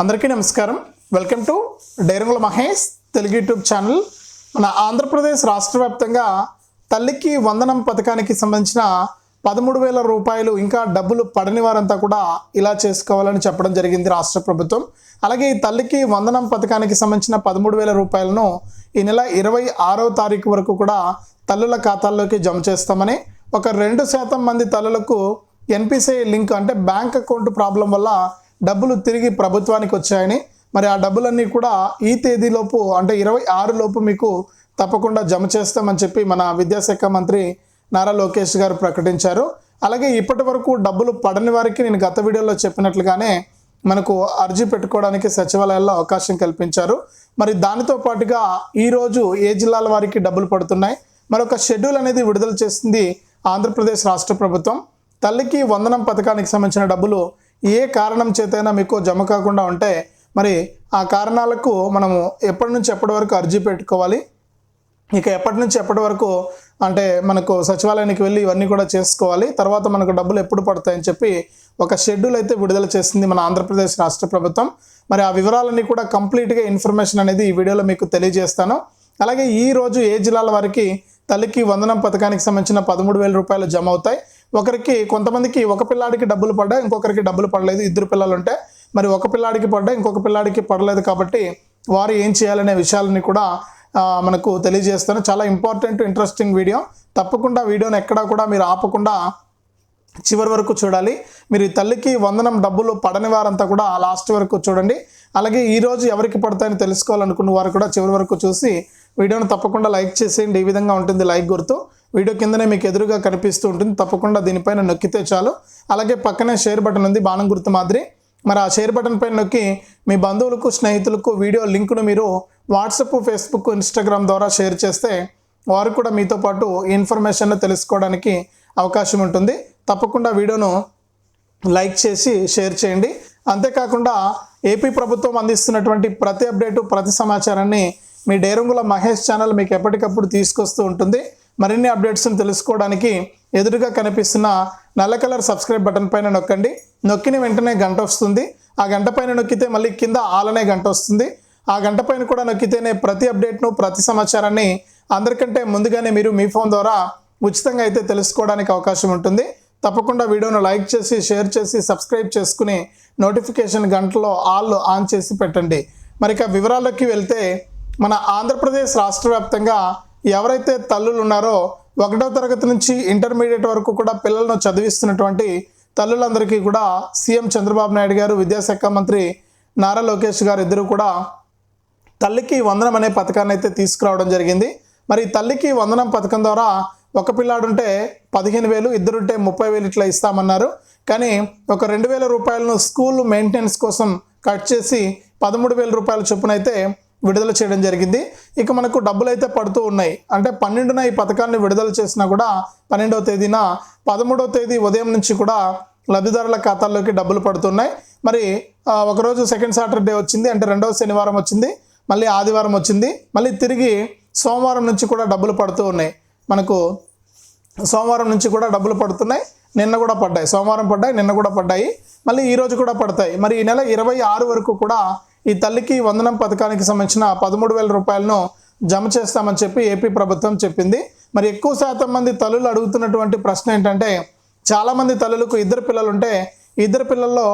అందరికీ నమస్కారం. Welcome to డైరంగుల మహేష్ తెలుగు యూట్యూబ్ ఛానల్. మన ఆంధ్రప్రదేశ్ రాష్ట్ర వ్యాప్తంగా తల్లికి వందనం పథకానికి సంబంధించిన పదమూడు వేల రూపాయలు ఇంకా డబ్బులు పడని వారంతా కూడా ఇలా చేసుకోవాలని చెప్పడం జరిగింది రాష్ట్ర ప్రభుత్వం. అలాగే ఈ తల్లికి వందనం పథకానికి సంబంధించిన పదమూడు వేల రూపాయలను ఈ నెల ఇరవై ఆరో తారీఖు వరకు కూడా తల్లుల ఖాతాల్లోకి జమ చేస్తామని ఒక రెండు శాతం మంది తల్లులకు ఎన్పిసిఐ లింక్ అంటే బ్యాంక్ అకౌంట్ ప్రాబ్లం వల్ల డబ్బులు తిరిగి ప్రభుత్వానికి వచ్చాయని మరి ఆ డబ్బులన్నీ కూడా ఈ తేదీలోపు అంటే ఇరవై ఆరు లోపు మీకు తప్పకుండా జమ చేస్తామని చెప్పి మన విద్యాశాఖ మంత్రి నారా లోకేష్ గారు ప్రకటించారు. అలాగే ఇప్పటి వరకు డబ్బులు పడని వారికి నేను గత వీడియోలో చెప్పినట్లుగానే మనకు అర్జీ పెట్టుకోవడానికి సచివాలయాల్లో అవకాశం కల్పించారు. మరి దానితో పాటుగా ఈరోజు ఏ జిల్లాల వారికి డబ్బులు పడుతున్నాయి? మరొక షెడ్యూల్ అనేది విడుదల చేసింది ఆంధ్రప్రదేశ్ రాష్ట్ర ప్రభుత్వం. తల్లికి వందనం పథకానికి సంబంధించిన డబ్బులు ఏ కారణం చేతైనా మీకు జమ కాకుండా ఉంటే మరి ఆ కారణాలకు మనము ఎప్పటి నుంచి ఎప్పటి వరకు అర్జీ పెట్టుకోవాలి? ఇక ఎప్పటి నుంచి ఎప్పటి వరకు అంటే మనకు సచివాలయానికి వెళ్ళి ఇవన్నీ కూడా చేసుకోవాలి. తర్వాత మనకు డబ్బులు ఎప్పుడు పడతాయని చెప్పి ఒక షెడ్యూల్ అయితే విడుదల చేసింది మన ఆంధ్రప్రదేశ్ రాష్ట్ర ప్రభుత్వం. మరి ఆ వివరాలన్నీ కూడా కంప్లీట్గా ఇన్ఫర్మేషన్ అనేది ఈ వీడియోలో మీకు తెలియజేస్తాను. అలాగే ఈ రోజు ఏ జిల్లాల వారికి తల్లికి వందనం పథకానికి సంబంధించిన పదమూడు వేల రూపాయలు జమ అవుతాయి. ఒకరికి కొంతమందికి ఒక పిల్లాడికి డబ్బులు పడ్డాయి ఇంకొకరికి డబ్బులు పడలేదు. ఇద్దరు పిల్లలు ఉంటే మరి ఒక పిల్లాడికి పడ్డాయి ఇంకొక పిల్లాడికి పడలేదు కాబట్టి వారు ఏం చేయాలనే విషయాలని కూడా మనకు తెలియజేస్తాను. చాలా ఇంపార్టెంట్ ఇంట్రెస్టింగ్ వీడియో. తప్పకుండా వీడియోని ఎక్కడా కూడా మీరు ఆపకుండా చివరి వరకు చూడాలి. మీరు ఈ తల్లికి వందనం డబ్బులు పడని వారంతా కూడా లాస్ట్ వరకు చూడండి. అలాగే ఈరోజు ఎవరికి పడతాయని తెలుసుకోవాలనుకున్న వారు కూడా చివరి వరకు చూసి వీడియోను తప్పకుండా లైక్ చేసేయండి. ఈ విధంగా ఉంటుంది లైక్ గుర్తు. వీడియో కిందనే మీకు ఎదురుగా కనిపిస్తూ ఉంటుంది. తప్పకుండా దీనిపైన నొక్కితే చాలు. అలాగే పక్కనే షేర్ బటన్ ఉంది. బాణం గుర్తు మాదిరి. మరి ఆ షేర్ బటన్ పైన నొక్కి మీ బంధువులకు స్నేహితులకు వీడియో లింకును మీరు వాట్సాప్ ఫేస్బుక్ ఇన్స్టాగ్రామ్ ద్వారా షేర్ చేస్తే వారు కూడా మీతో పాటు ఇన్ఫర్మేషన్ను ఇన్ఫర్మేషన్ తెలుసుకోవడానికి అవకాశం ఉంటుంది. తప్పకుండా వీడియోను లైక్ చేసి షేర్ చేయండి. అంతేకాకుండా ఏపీ ప్రభుత్వం అందిస్తున్నటువంటి ప్రతి అప్డేటు ప్రతి సమాచారాన్ని మీ డేరంగుల మహేష్ ఛానల్ మీకు ఎప్పటికప్పుడు తీసుకొస్తూ ఉంటుంది. మరిన్ని అప్డేట్స్ని తెలుసుకోవడానికి ఎదురుగా కనిపిస్తున్న నల్ల కలర్ సబ్స్క్రైబ్ బటన్ పైన నొక్కండి. నొక్కిన వెంటనే గంట వస్తుంది. ఆ గంట పైన నొక్కితే మళ్ళీ కింద ఆలనే గంట వస్తుంది. ఆ గంట పైన కూడా నొక్కితేనే ప్రతి అప్డేట్ను ప్రతి సమాచారాన్ని అందరికంటే ముందుగానే మీరు మీ ఫోన్ ద్వారా ఉచితంగా అయితే తెలుసుకోవడానికి అవకాశం ఉంటుంది. తప్పకుండా వీడియోను లైక్ చేసి షేర్ చేసి సబ్స్క్రైబ్ చేసుకుని నోటిఫికేషన్ గంటలో ఆల్ ఆన్ చేసి పెట్టండి. మరి ఇక వివరాల్లోకి వెళ్తే మన ఆంధ్రప్రదేశ్ రాష్ట్ర వ్యాప్తంగా ఎవరైతే తల్లులు ఉన్నారో ఒకటో తరగతి నుంచి ఇంటర్మీడియట్ వరకు కూడా పిల్లలను చదివిస్తున్నటువంటి తల్లులందరికీ కూడా సీఎం చంద్రబాబు నాయుడు గారు విద్యాశాఖ మంత్రి నారా లోకేష్ గారు ఇద్దరు కూడా తల్లికి వందనం అనే పథకాన్ని అయితే తీసుకురావడం జరిగింది. మరి తల్లికి వందనం పథకం ద్వారా ఒక పిల్లాడుంటే పదిహేను వేలు ఇద్దరుంటే ముప్పై వేలు ఇట్లా ఇస్తామన్నారు. కానీ ఒక రెండు వేల రూపాయలను స్కూల్ మెయింటెనెన్స్ కోసం కట్ చేసి పదమూడు వేల రూపాయల చొప్పున అయితే విడుదల చేయడం జరిగింది. ఇక మనకు డబ్బులు అయితే పడుతూ ఉన్నాయి. అంటే పన్నెండున ఈ పథకాన్ని విడుదల చేసినా కూడా పన్నెండవ తేదీన పదమూడవ తేదీ ఉదయం నుంచి కూడా లబ్ధిదారుల ఖాతాల్లోకి డబ్బులు పడుతున్నాయి. మరి ఒకరోజు సెకండ్ సాటర్డే వచ్చింది అంటే రెండవ శనివారం వచ్చింది మళ్ళీ ఆదివారం వచ్చింది మళ్ళీ తిరిగి సోమవారం నుంచి కూడా డబ్బులు పడుతూ ఉన్నాయి. మనకు సోమవారం నుంచి కూడా డబ్బులు పడుతున్నాయి నిన్న కూడా పడ్డాయి. సోమవారం పడ్డాయి నిన్న కూడా పడ్డాయి మళ్ళీ ఈరోజు కూడా పడతాయి. మరి ఈ నెల ఇరవై ఆరు వరకు కూడా ఈ తల్లికి వందనం పథకానికి సంబంధించిన పదమూడు వేల రూపాయలను జమ చేస్తామని చెప్పి ఏపీ ప్రభుత్వం చెప్పింది. మరి ఎక్కువ శాతం మంది తల్లులు అడుగుతున్నటువంటి ప్రశ్న ఏంటంటే చాలామంది తల్లులకు ఇద్దరు పిల్లలు ఉంటే ఇద్దరు పిల్లల్లో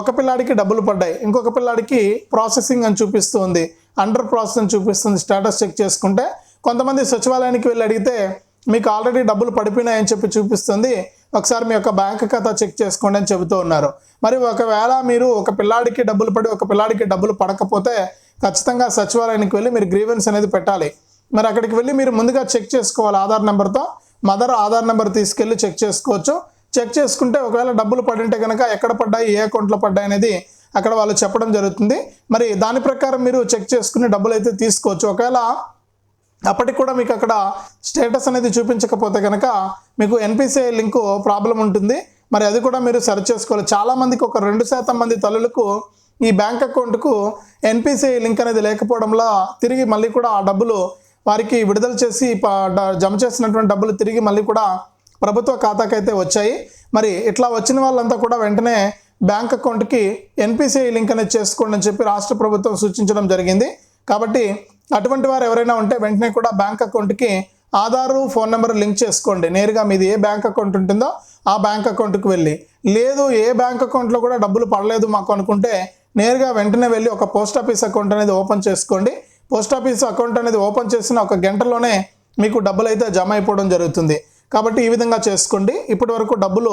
ఒక పిల్లాడికి డబ్బులు పడ్డాయి ఇంకొక పిల్లాడికి ప్రాసెసింగ్ అని చూపిస్తుంది అండర్ ప్రాసెస్ అని చూపిస్తుంది స్టేటస్ చెక్ చేసుకుంటే కొంతమంది సచివాలయానికి వెళ్ళి అడిగితే మీకు ఆల్రెడీ డబ్బులు పడిపోయినాయని చెప్పి చూపిస్తుంది. ఒకసారి మీ యొక్క బ్యాంక్ ఖాతా చెక్ చేసుకోండి అని చెబుతూ ఉన్నారు. మరి ఒకవేళ మీరు ఒక పిల్లాడికి డబ్బులు పడి ఒక పిల్లాడికి డబ్బులు పడకపోతే ఖచ్చితంగా సచివాలయానికి వెళ్ళి మీరు గ్రీవెన్స్ అనేది పెట్టాలి. మరి అక్కడికి వెళ్ళి మీరు ముందుగా చెక్ చేసుకోవాలి ఆధార్ నెంబర్తో. మదర్ ఆధార్ నెంబర్ తీసుకెళ్ళి చెక్ చేసుకోవచ్చు. చెక్ చేసుకుంటే ఒకవేళ డబ్బులు పడింటే కనుక ఎక్కడ పడ్డాయి ఏ అకౌంట్లో పడ్డాయి అనేది అక్కడ వాళ్ళు చెప్పడం జరుగుతుంది. మరి దాని ప్రకారం మీరు చెక్ చేసుకుని డబ్బులు అయితే తీసుకోవచ్చు. ఒకవేళ అప్పటికి కూడా మీకు అక్కడ స్టేటస్ అనేది చూపించకపోతే కనుక మీకు ఎన్పిసిఐ లింకు ప్రాబ్లం ఉంటుంది. మరి అది కూడా మీరు సెర్చ్ చేసుకోవాలి. చాలామందికి ఒక రెండు శాతం మంది తల్లులకు ఈ బ్యాంక్ అకౌంట్కు ఎన్పిసిఐ లింక్ అనేది లేకపోవడంలో తిరిగి మళ్ళీ కూడా ఆ డబ్బులు వారికి విడుదల చేసి జమ చేసినటువంటి డబ్బులు తిరిగి మళ్ళీ కూడా ప్రభుత్వ ఖాతాకైతే వచ్చాయి. మరి ఇట్లా వచ్చిన వాళ్ళంతా కూడా వెంటనే బ్యాంక్ అకౌంట్కి ఎన్పిసిఐ లింక్ అనేది చేసుకోండి అని చెప్పి రాష్ట్ర ప్రభుత్వం సూచించడం జరిగింది. కాబట్టి అటువంటి వారు ఎవరైనా ఉంటే వెంటనే కూడా బ్యాంక్ అకౌంట్కి ఆధారు ఫోన్ నెంబర్ లింక్ చేసుకోండి. నేరుగా మీది ఏ బ్యాంక్ అకౌంట్ ఉంటుందో ఆ బ్యాంక్ అకౌంట్కి వెళ్ళి. లేదు ఏ బ్యాంక్ అకౌంట్లో కూడా డబ్బులు పడలేదు మాకు అనుకుంటే నేరుగా వెంటనే వెళ్ళి ఒక పోస్ట్ ఆఫీస్ అకౌంట్ అనేది ఓపెన్ చేసుకోండి. పోస్ట్ ఆఫీస్ అకౌంట్ అనేది ఓపెన్ చేసిన ఒక గంటలోనే మీకు డబ్బులు అయితే జమ అయిపోవడం జరుగుతుంది. కాబట్టి ఈ విధంగా చేసుకోండి. ఇప్పటి వరకు డబ్బులు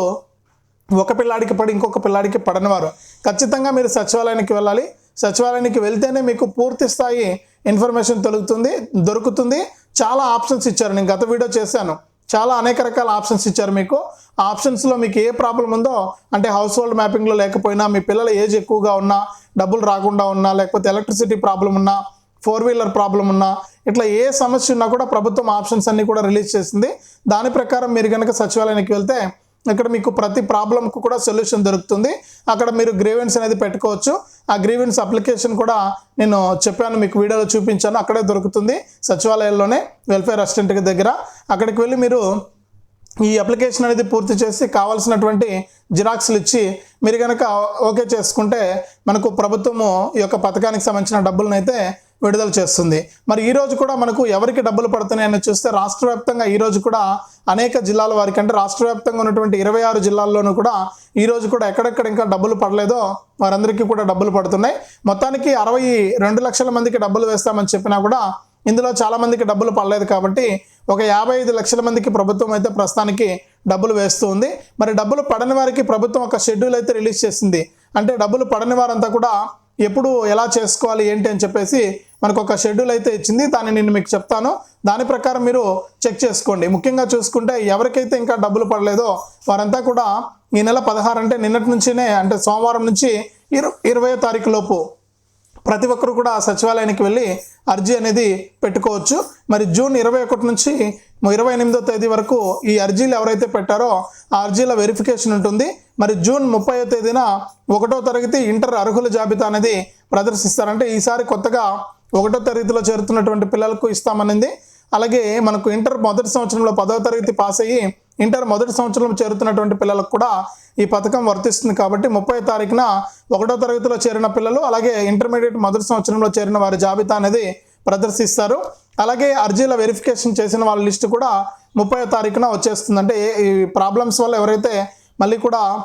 ఒక పిల్లాడికి పడి ఇంకొక పిల్లాడికి పడనివారు. ఖచ్చితంగా మీరు సచివాలయానికి వెళ్ళాలి. సచివాలయానికి వెళ్తేనే మీకు పూర్తి స్థాయి ఇన్ఫర్మేషన్ దొరుకుతుంది దొరుకుతుంది. చాలా ఆప్షన్స్ ఇచ్చారు. నేను గత వీడియో చేశాను. చాలా అనేక రకాల ఆప్షన్స్ ఇచ్చారు మీకు. ఆ ఆప్షన్స్లో మీకు ఏ ప్రాబ్లం ఉందో అంటే హౌస్ హోల్డ్ మ్యాపింగ్లో లేకపోయినా మీ పిల్లల ఏజ్ ఎక్కువగా ఉన్నా డబ్బులు రాకుండా ఉన్నా లేకపోతే ఎలక్ట్రిసిటీ ప్రాబ్లం ఉన్నా ఫోర్ వీలర్ ప్రాబ్లం ఉన్నా ఇట్లా ఏ సమస్య ఉన్నా కూడా ప్రభుత్వం ఆప్షన్స్ అన్ని కూడా రిలీజ్ చేసింది. దాని ప్రకారం మీరు కనుక సచివాలయానికి వెళ్తే ఇక్కడ మీకు ప్రతి ప్రాబ్లంకు కూడా సొల్యూషన్ దొరుకుతుంది. అక్కడ మీరు గ్రీవెన్స్ అనేది పెట్టుకోవచ్చు. ఆ గ్రీవెన్స్ అప్లికేషన్ కూడా నేను చెప్పాను మీకు వీడియోలో చూపించాను అక్కడే దొరుకుతుంది. సచివాలయంలోనే వెల్ఫేర్ అసిస్టెంట్ దగ్గర. అక్కడికి వెళ్ళి మీరు ఈ అప్లికేషన్ అనేది పూర్తి చేసి కావాల్సినటువంటి జిరాక్స్లు ఇచ్చి మీరు కనుక ఓకే చేసుకుంటే మనకు ప్రభుత్వము ఈ యొక్క పథకానికి సంబంధించిన డబ్బులను అయితే విడుదల చేస్తుంది. మరి ఈ రోజు కూడా మనకు ఎవరికి డబ్బులు పడుతున్నాయని చూస్తే రాష్ట్ర వ్యాప్తంగా ఈ రోజు కూడా అనేక జిల్లాల వారికి అంటే రాష్ట్ర వ్యాప్తంగా ఉన్నటువంటి ఇరవై ఆరు జిల్లాల్లోనూ కూడా ఈ రోజు కూడా ఎక్కడెక్కడ ఇంకా డబ్బులు పడలేదో వారందరికీ కూడా డబ్బులు పడుతున్నాయి. మొత్తానికి అరవై రెండు లక్షల మందికి డబ్బులు వేస్తామని చెప్పినా కూడా ఇందులో చాలా మందికి డబ్బులు పడలేదు కాబట్టి ఒక యాభై ఐదు లక్షల మందికి ప్రభుత్వం అయితే ప్రస్తుతానికి డబ్బులు వేస్తూ ఉంది. మరి డబ్బులు పడని వారికి ప్రభుత్వం ఒక షెడ్యూల్ అయితే రిలీజ్ చేసింది. అంటే డబ్బులు పడని వారంతా కూడా ఎప్పుడు ఎలా చేసుకోవాలి ఏంటి అని చెప్పేసి మనకు ఒక షెడ్యూల్ అయితే ఇచ్చింది. దాన్ని నేను మీకు చెప్తాను. దాని ప్రకారం మీరు చెక్ చేసుకోండి. ముఖ్యంగా చూసుకుంటే ఎవరికైతే ఇంకా డబ్బులు పడలేదో వారంతా కూడా ఈ నెల పదహారు అంటే నిన్నటి నుంచినే అంటే సోమవారం నుంచి ఇరు ఇరవయో తారీఖు లోపు ప్రతి ఒక్కరు కూడా సచివాలయానికి వెళ్ళి అర్జీ అనేది పెట్టుకోవచ్చు. మరి జూన్ ఇరవై ఒకటి నుంచి ఇరవై ఎనిమిదో తేదీ వరకు ఈ అర్జీలు ఎవరైతే పెట్టారో ఆ అర్జీల వెరిఫికేషన్ ఉంటుంది. మరి జూన్ ముప్పై తేదీన ఒకటో తరగతి ఇంటర్ అర్హుల జాబితా అనేది ప్రదర్శిస్తారంటే ఈసారి కొత్తగా ఒకటో తరగతిలో చేరుతున్నటువంటి పిల్లలకు ఇస్తామనింది. అలాగే మనకు ఇంటర్ మొదటి సంవత్సరంలో పదవ తరగతి పాస్ అయ్యి ఇంటర్ మొదటి సంవత్సరంలో చేరుతున్నటువంటి పిల్లలకు కూడా ఈ పథకం వర్తిస్తుంది కాబట్టి ముప్పై తారీఖున ఒకటో తరగతిలో చేరిన పిల్లలు అలాగే ఇంటర్మీడియట్ మొదటి సంవత్సరంలో చేరిన వారి జాబితా అనేది ప్రదర్శిస్తారు. అలాగే అర్జీల వెరిఫికేషన్ చేసిన వాళ్ళ లిస్టు కూడా ముప్పై తారీఖున వచ్చేస్తుంది. అంటే ఏ- ఈ ప్రాబ్లమ్స్ వల్ల ఎవరైతే మళ్ళీ కూడా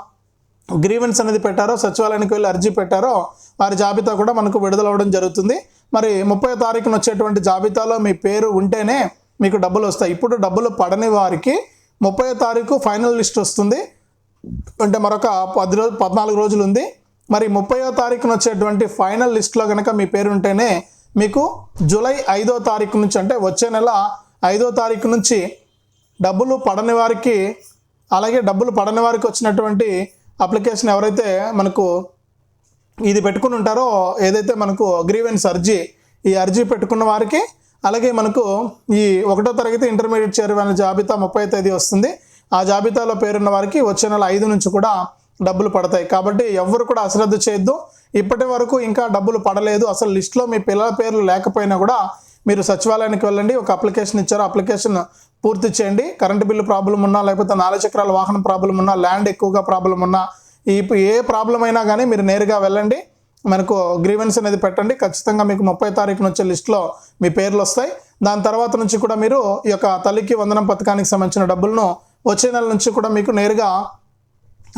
గ్రీవెన్స్ అనేది పెట్టారో సచివాలయానికి వెళ్ళి అర్జీ పెట్టారో వారి జాబితా కూడా మనకు విడుదలవ్వడం జరుగుతుంది. మరి ముప్పై తారీఖున వచ్చేటువంటి జాబితాలో మీ పేరు ఉంటేనే మీకు డబ్బులు వస్తాయి. ఇప్పుడు డబ్బులు పడని వారికి ముప్పై తారీఖు ఫైనల్ లిస్ట్ వస్తుంది. అంటే మరొక పది రోజు పద్నాలుగు రోజులు ఉంది మరి ముప్పయో తారీఖున వచ్చేటువంటి ఫైనల్ లిస్ట్లో కనుక మీ పేరు ఉంటేనే మీకు జూలై ఐదో తారీఖు నుంచి అంటే వచ్చే నెల ఐదో తారీఖు నుంచి డబ్బులు పడని వారికి అలాగే డబ్బులు పడని వారికి వచ్చినటువంటి అప్లికేషన్ ఎవరైతే మనకు ఇది పెట్టుకుని ఉంటారో ఏదైతే మనకు అగ్రీవెన్స్ అర్జీ ఈ అర్జీ పెట్టుకున్న వారికి అలాగే మనకు ఈ ఒకటో తరగతి ఇంటర్మీడియట్ చేరువైన జాబితా ముప్పై తేదీ వస్తుంది. ఆ జాబితాలో పేరున్న వారికి వచ్చే నెల ఐదు నుంచి కూడా డబ్బులు పడతాయి. కాబట్టి ఎవ్వరు కూడా అశ్రద్ధ చేయొద్దు. ఇప్పటి వరకు ఇంకా డబ్బులు పడలేదు. అసలు లిస్ట్లో మీ పిల్లల పేర్లు లేకపోయినా కూడా మీరు సచివాలయానికి వెళ్ళండి. ఒక అప్లికేషన్ ఇచ్చారు. అప్లికేషన్ పూర్తి చేయండి. కరెంటు బిల్లు ప్రాబ్లం ఉన్నా లేకపోతే నాలుగు చక్రాల వాహనం ప్రాబ్లం ఉన్నా ల్యాండ్ ఎక్కువగా ప్రాబ్లం ఉన్నా ఈ ఏ ప్రాబ్లం అయినా కానీ మీరు నేరుగా వెళ్ళండి. మనకు గ్రీవెన్స్ అనేది పెట్టండి. ఖచ్చితంగా మీకు ముప్పై తారీఖు నుంచి లిస్ట్లో మీ పేర్లు వస్తాయి. దాని తర్వాత నుంచి కూడా మీరు ఈ యొక్క తల్లికి వందనం పథకానికి సంబంధించిన డబ్బులను వచ్చే నెల నుంచి కూడా మీకు నేరుగా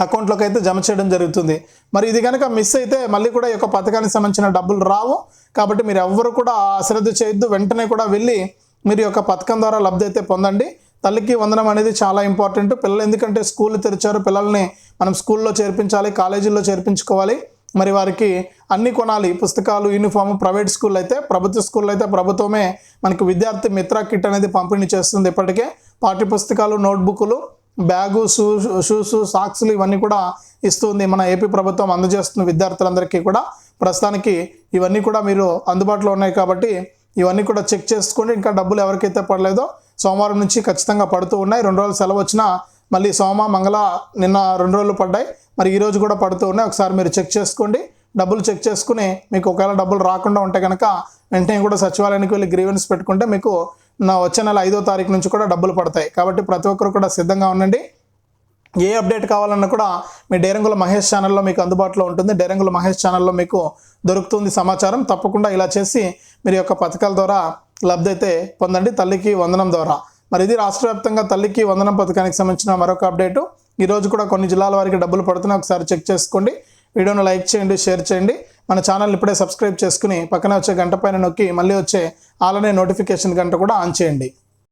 అకౌంట్లోకి అయితే జమ చేయడం జరుగుతుంది. మరి ఇది కనుక మిస్ అయితే మళ్ళీ కూడా ఈ యొక్క పథకానికి సంబంధించిన డబ్బులు రావు. కాబట్టి మీరు ఎవ్వరు కూడా అశ్రద్ధ చేయొద్దు. వెంటనే కూడా వెళ్ళి మీరు యొక్క పథకం ద్వారా లబ్ధి అయితే పొందండి. తల్లికి వందనం అనేది చాలా ఇంపార్టెంట్ పిల్లలు ఎందుకంటే స్కూల్ తెరిచారు. పిల్లల్ని మనం స్కూల్లో చేర్పించాలి కాలేజీల్లో చేర్పించుకోవాలి. మరి వారికి అన్ని కొనాలి. పుస్తకాలు యూనిఫామ్ ప్రైవేట్ స్కూల్ అయితే ప్రభుత్వ స్కూల్లో అయితే ప్రభుత్వమే మనకు విద్యార్థి మిత్ర కిట్ అనేది పంపిణీ చేస్తుంది ఇప్పటికే. పాఠ్య పుస్తకాలు నోట్బుక్లు బ్యాగు షూ షూస్ సాక్స్లు ఇవన్నీ కూడా ఇస్తుంది మన ఏపీ ప్రభుత్వం అందజేస్తున్న విద్యార్థులందరికీ కూడా. ప్రస్తుతానికి ఇవన్నీ కూడా మీరు అందుబాటులో ఉన్నాయి కాబట్టి ఇవన్నీ కూడా చెక్ చేసుకోండి. ఇంకా డబ్బులు ఎవరికైతే పడలేదో సోమవారం నుంచి ఖచ్చితంగా పడుతూ ఉన్నాయి. రెండు రోజులు సెలవు వచ్చినా మళ్ళీ సోమ మంగళ నిన్న రెండు రోజులు పడ్డాయి. మరి ఈరోజు కూడా పడుతూ ఉన్నాయి. ఒకసారి మీరు చెక్ చేసుకోండి. డబ్బులు చెక్ చేసుకుని మీకు ఒకవేళ డబ్బులు రాకుండా ఉంటే కనుక వెంటనే కూడా సచివాలయానికి వెళ్ళి గ్రీవెన్స్ పెట్టుకుంటే మీకు నా వచ్చే నెల ఐదో తారీఖు నుంచి కూడా డబ్బులు పడతాయి. కాబట్టి ప్రతి ఒక్కరు కూడా సిద్ధంగా ఉండండి. ఏ అప్డేట్ కావాలన్నా కూడా మీ డేరంగుల మహేష్ ఛానల్లో మీకు అందుబాటులో ఉంటుంది. డేరంగుల మహేష్ ఛానల్లో మీకు దొరుకుతుంది సమాచారం. తప్పకుండా ఇలా చేసి మీరు యొక్క పథకాల ద్వారా లబ్ధి అయితే పొందండి. తల్లికి వందనం ద్వారా. మరి ఇది రాష్ట్ర వ్యాప్తంగా తల్లికి వందనం పథకానికి సంబంధించిన మరొక అప్డేటు. ఈరోజు కూడా కొన్ని జిల్లాల వారికి డబ్బులు పడుతున్నాయి. ఒకసారి చెక్ చేసుకోండి. వీడియోను లైక్ చేయండి షేర్ చేయండి. మన ఛానల్ ఇప్పుడే సబ్స్క్రైబ్ చేసుకుని పక్కన వచ్చే గంట పైన నొక్కి మళ్ళీ వచ్చే ఆలనే నోటిఫికేషన్ గంట కూడా ఆన్ చేయండి.